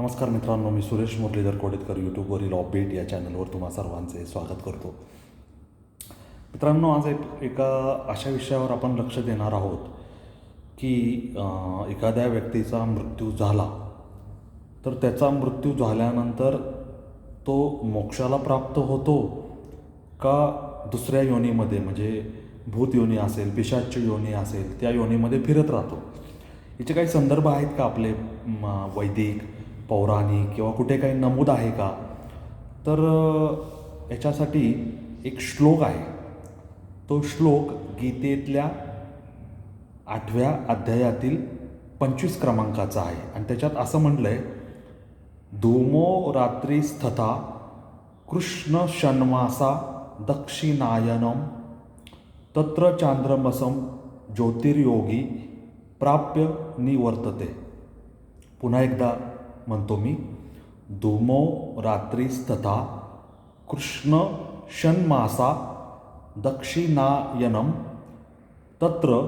नमस्कार मित्रांनो मी सुरेश मुरलीधर कोडेतकर यूट्यूबवरील ऑपडेट या चॅनलवर तुम्हा सर्वांचे स्वागत करतो. मित्रांनो आज एक एका अशा विषयावर आपण लक्ष देणार आहोत की एखाद्या व्यक्तीचा मृत्यू झाला तर त्याचा मृत्यू झाल्यानंतर तो मोक्षाला प्राप्त होतो का दुसऱ्या योनीमध्ये? म्हणजे भूत योनी असेल पिशाच्य योनी असेल त्या योनीमध्ये फिरत राहतो. याचे काही संदर्भ आहेत का आपले वैदिक पौराणिक किंवा कुठे काही नमूद आहे का? तर याच्यासाठी एक श्लोक आहे. तो श्लोक गीतेतल्या आठव्या अध्यायातील पंचवीस क्रमांकाचा आहे. आणि त्याच्यात असं म्हटलं आहे धूमो रात्री स्थता कृष्ण षण्मासा दक्षिणायनम तत्र चांद्रमसम ज्योतिर्योगी प्राप्य निवर्तते. पुन्हा एकदा म्हणतो मी धूमो रात्रीस्तथा कृष्ण षण्मासा दक्षिणायनम तत्र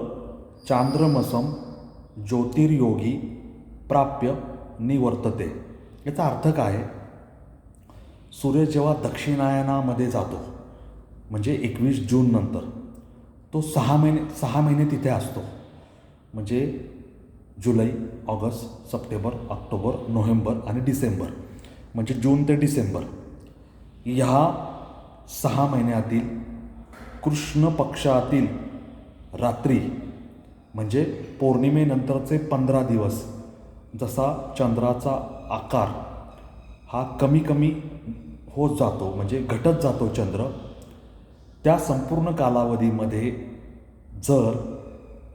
चांद्रमसम ज्योतिर्योगी प्राप्य निवर्तते. याचा अर्थ काय? सूर्य जेव्हा दक्षिणायनामध्ये जातो म्हणजे एकवीस जून नंतर तो सहा महिने सहा महिने तिथे असतो. म्हणजे जुलै ऑगस्ट सप्टेंबर ऑक्टोबर नोव्हेंबर आणि डिसेंबर म्हणजे जून ते डिसेंबर. ह्या सहा महिन्यातील कृष्ण पक्षातील रात्री म्हणजे पौर्णिमेनंतरचे पंधरा दिवस जसा चंद्राचा आकार हा कमी कमी होत जातो म्हणजे घटत जातो चंद्र त्या संपूर्ण कालावधीमध्ये जर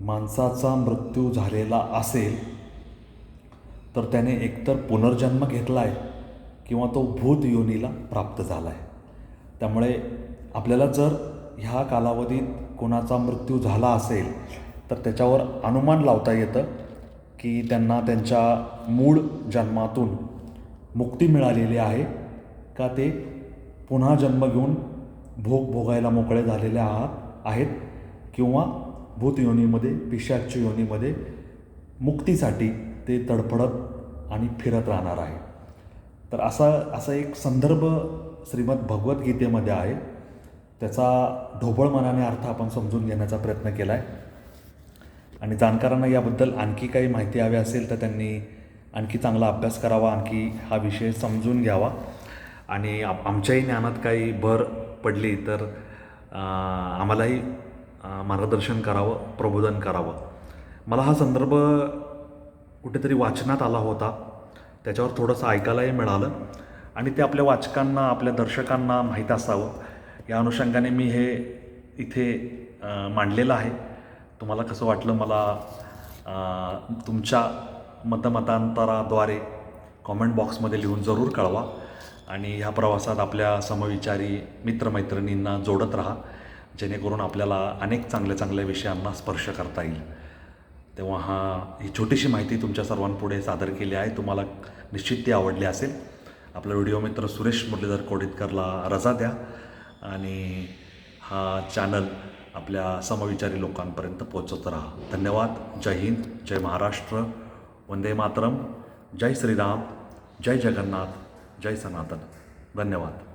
माणसाचा मृत्यू झालेला असेल तर त्याने एकतर पुनर्जन्म घेतला आहे किंवा तो भूत योनीला प्राप्त झाला आहे त्यामुळे आपल्याला जर ह्या कालावधीत कोणाचा मृत्यू झाला असेल तर त्याच्यावर अनुमान लावता येतं की त्यांना त्यांच्या मूळ जन्मातून मुक्ती मिळालेली आहे का ते पुन्हा जन्म घेऊन भोग भोगायला मोकळे झालेले आहात आहेत किंवा भूत योनीमध्ये पिशाच्य योनीमध्ये मुक्तीसाठी ते तडफडत आणि फिरत राहणार आहे. तर असा असा एक संदर्भ श्रीमद भगवद्गीतेमध्ये आहे. त्याचा ढोबळ मनाने अर्थ आपण समजून घेण्याचा प्रयत्न केला आहे आणि जाणकारांना याबद्दल आणखी काही माहिती हवी असेल तर त्यांनी आणखी चांगला अभ्यास करावा आणखी हा विषय समजून घ्यावा. आणि आमच्याही ज्ञानात काही भर पडली तर आम्हालाही मार्गदर्शन करावं प्रबोधन करावं. मला हा संदर्भ कुठेतरी वाचनात आला होता. त्याच्यावर थोडंसं ऐकायलाही मिळालं आणि ते आपल्या वाचकांना आपल्या दर्शकांना माहीत असावं. या अनुषंगाने मी हे इथे मांडलेलं आहे. तुम्हाला कसं वाटलं मला तुमच्या मतमतांतराद्वारे कॉमेंट बॉक्समध्ये लिहून जरूर कळवा आणि ह्या प्रवासात आपल्या समविचारी मित्रमैत्रिणींना जोडत राहा. जेणेकरून आपल्याला अनेक चांगल्या चांगल्या विषयांना स्पर्श करता येईल. तेव्हा हा ही छोटीशी माहिती तुमच्या सर्वांपुढे सादर केली आहे. तुम्हाला निश्चित ती आवडली असेल. आपला व्हिडिओ मित्र सुरेश मुरलीधर कोडितकरला रजा द्या. आणि हा चॅनल आपल्या समविचारी लोकांपर्यंत पोचत राहा. धन्यवाद. जय हिंद. जय महाराष्ट्र. वंदे मातरम. जय श्रीराम. जय जगन्नाथ. जय सनातन. धन्यवाद.